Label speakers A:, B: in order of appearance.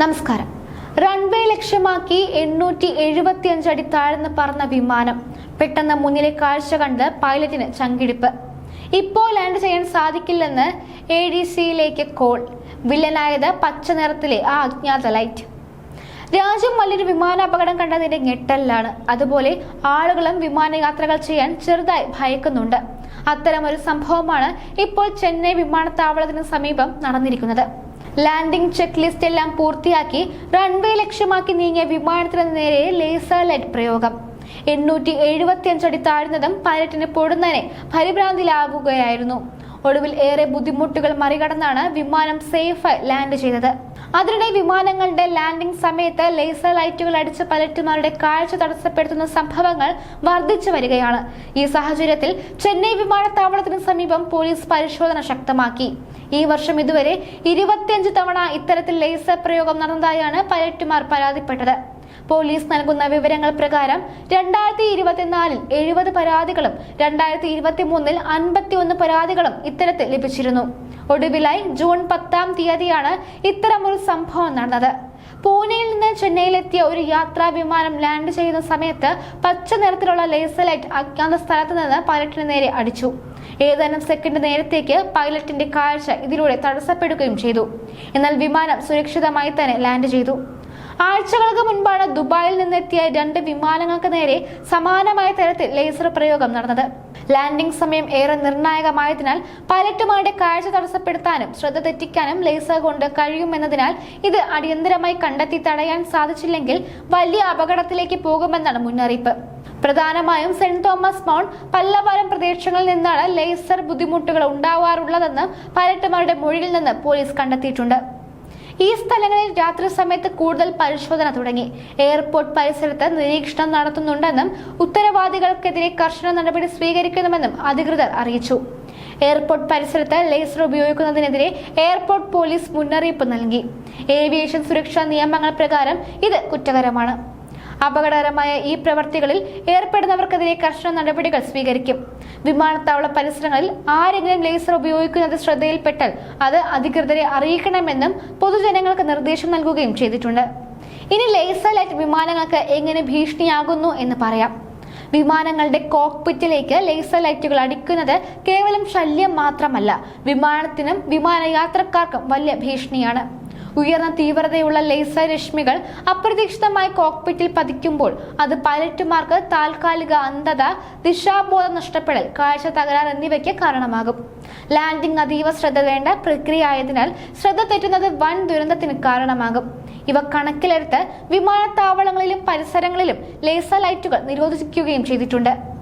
A: നമസ്കാരം. റൺവേ ലക്ഷ്യമാക്കി എണ്ണൂറ്റി എഴുപത്തി അടി താഴ്ന്ന് പറന്ന വിമാനം പെട്ടെന്ന് മുന്നിലെ കാഴ്ച കണ്ട് പൈലറ്റിന് ചങ്കിടിപ്പ്. ഇപ്പോൾ ലാൻഡ് ചെയ്യാൻ സാധിക്കില്ലെന്ന് എ ഡി സിയിലേക്ക് കോൾ വില്ലനായത് പച്ച നിറത്തിലെ ആ അജ്ഞാത ലൈറ്റ് രാജ്യം വലിയൊരു വിമാനാപകടം കണ്ടതിന്റെ ഞെട്ടലിലാണ്. അതുപോലെ ആളുകളും വിമാനയാത്രകൾ ചെയ്യാൻ ചെറുതായി ഭയക്കുന്നുണ്ട്. അത്തരമൊരു സംഭവമാണ് ഇപ്പോൾ ചെന്നൈ വിമാനത്താവളത്തിന് സമീപം നടന്നിരിക്കുന്നത്. ലാൻഡിംഗ് ചെക്ക് ലിസ്റ്റ് എല്ലാം പൂർത്തിയാക്കി റൺവേ ലക്ഷ്യമാക്കി നീങ്ങിയ വിമാനത്തിന് നേരെ ലേസർ ലൈറ്റ് പ്രയോഗം. എണ്ണൂറ്റി എഴുപത്തിയഞ്ച് അടി താഴ്ന്നതും പൈലറ്റിന് പൊടുന്നതിനെ പരിഭ്രാന്തിലാകുകയായിരുന്നു. ഒടുവിൽ ഏറെ ബുദ്ധിമുട്ടുകൾ മറികടന്നാണ് വിമാനം സേഫായി ലാൻഡ് ചെയ്തത്. അതിനിടെ വിമാനങ്ങളുടെ ലാൻഡിംഗ് സമയത്ത് ലേസർ ലൈറ്റുകൾ അടിച്ച് പലറ്റുമാരുടെ കാഴ്ച തടസ്സപ്പെടുത്തുന്ന സംഭവങ്ങൾ വർദ്ധിച്ചു വരികയാണ്. ഈ സാഹചര്യത്തിൽ ചെന്നൈ വിമാനത്താവളത്തിന് സമീപം പോലീസ് പരിശോധന ശക്തമാക്കി. ഈ വർഷം ഇതുവരെ ഇരുപത്തിയഞ്ച് തവണ ഇത്തരത്തിൽ ലേസർ പ്രയോഗം നടന്നതായാണ് പലറ്റുമാർ പരാതിപ്പെട്ടത്. പോലീസ് നൽകുന്ന വിവരങ്ങൾ പ്രകാരം രണ്ടായിരത്തി ഇരുപത്തിനാലിൽ എഴുപത് പരാതികളും രണ്ടായിരത്തി ഇരുപത്തി മൂന്നിൽ അൻപത്തി ഒന്ന് പരാതികളും ഇത്തരത്തിൽ ലഭിച്ചിരുന്നു. ഒടുവിലായി ജൂൺ പത്താം തീയതിയാണ് ഇത്തരമൊരു സംഭവം നടന്നത്. പൂനെയിൽ നിന്ന് ചെന്നൈയിലെത്തിയ ഒരു യാത്രാ വിമാനം ലാൻഡ് ചെയ്യുന്ന സമയത്ത് പച്ച നിറത്തിലുള്ള ലേസർ ലൈറ്റ് അജ്ഞാത സ്ഥലത്ത് നിന്ന് പൈലറ്റിന് നേരെ അടിച്ചു. ഏതാനും സെക്കൻഡ് നേരത്തേക്ക് പൈലറ്റിന്റെ കാഴ്ച ഇതിലൂടെ തടസ്സപ്പെടുകയും ചെയ്തു. എന്നാൽ വിമാനം സുരക്ഷിതമായി തന്നെ ലാൻഡ് ചെയ്തു. ആഴ്ചകൾക്ക് മുൻപാണ് ദുബായിൽ നിന്നെത്തിയ രണ്ട് വിമാനങ്ങൾക്ക് നേരെ സമാനമായ തരത്തിൽ ലേസർ പ്രയോഗം നടന്നത്. ലാൻഡിംഗ് സമയം ഏറെ നിർണായകമായതിനാൽ പൈലറ്റുമാരുടെ കാഴ്ച തടസ്സപ്പെടുത്താനും ശ്രദ്ധ തെറ്റിക്കാനും ലേസർ കൊണ്ട് കഴിയുമെന്നതിനാൽ ഇത് അടിയന്തരമായി കണ്ടെത്തി തടയാൻ സാധിച്ചില്ലെങ്കിൽ വലിയ അപകടത്തിലേക്ക് പോകുമെന്നാണ് മുന്നറിയിപ്പ്. പ്രധാനമായും സെന്റ് തോമസ് മൗണ്ട് പല്ലവരം പ്രദേശങ്ങളിൽ നിന്നാണ് ലേസർ ബുദ്ധിമുട്ടുകൾ ഉണ്ടാവാറുള്ളതെന്ന് പൈലറ്റുമാരുടെ മൊഴിയിൽ നിന്ന് പോലീസ് കണ്ടെത്തിയിട്ടുണ്ട്. ഈ സ്ഥലങ്ങളിൽ രാത്രി സമയത്ത് കൂടുതൽ പരിശോധന തുടങ്ങി. എയർപോർട്ട് പരിസരത്ത് നിരീക്ഷണം നടത്തുന്നുണ്ടെന്നും ഉത്തരവാദികൾക്കെതിരെ കർശന നടപടി സ്വീകരിക്കണമെന്നും അധികൃതർ അറിയിച്ചു. എയർപോർട്ട് പരിസരത്ത് ലേസർ ഉപയോഗിക്കുന്നതിനെതിരെ എയർപോർട്ട് പോലീസ് മുന്നറിയിപ്പ് നൽകി. ഏവിയേഷൻ സുരക്ഷാ നിയമങ്ങൾ പ്രകാരം ഇത് കുറ്റകരമാണ്. അപകടകരമായ ഈ പ്രവർത്തികളിൽ ഏർപ്പെടുന്നവർക്കെതിരെ കർശന നടപടികൾ സ്വീകരിക്കും. വിമാനത്താവള പരിസരങ്ങളിൽ ആരെങ്കിലും ലേസർ ഉപയോഗിക്കുന്നത് ശ്രദ്ധയിൽപ്പെട്ടാൽ അത് അധികൃതരെ അറിയിക്കണമെന്നും പൊതുജനങ്ങൾക്ക് നിർദ്ദേശം നൽകുകയും ചെയ്തിട്ടുണ്ട്. ഇനി ലേസർ ലൈറ്റ് വിമാനങ്ങൾക്ക് എങ്ങനെ ഭീഷണിയാകുന്നു എന്ന് പറയാം. വിമാനങ്ങളുടെ കോക്പിറ്റിലേക്ക് ലേസർ ലൈറ്റുകൾ അടിക്കുന്നത് കേവലം ശല്യം മാത്രമല്ല വിമാനത്തിനും വിമാനയാത്രക്കാർക്കും വലിയ ഭീഷണിയാണ്. ഉയർന്ന തീവ്രതയുള്ള ലേസർ രശ്മികൾ അപ്രതീക്ഷിതമായി കോക്പിറ്റിൽ പതിക്കുമ്പോൾ അത് പൈലറ്റുമാർക്ക് താൽക്കാലിക അന്ധത ദിശാബോധ നഷ്ടപ്പെടൽ കാഴ്ച തകരാർ എന്നിവയ്ക്ക് കാരണമാകും. ലാൻഡിംഗ് അതീവ ശ്രദ്ധ വേണ്ട പ്രക്രിയ ആയതിനാൽ ശ്രദ്ധ തെറ്റുന്നത് വൻ ദുരന്തത്തിന് കാരണമാകും. ഇവ കണക്കിലെടുത്ത് വിമാനത്താവളങ്ങളിലും പരിസരങ്ങളിലും ലേസർ ലൈറ്റുകൾ നിരോധിക്കുകയും ചെയ്തിട്ടുണ്ട്.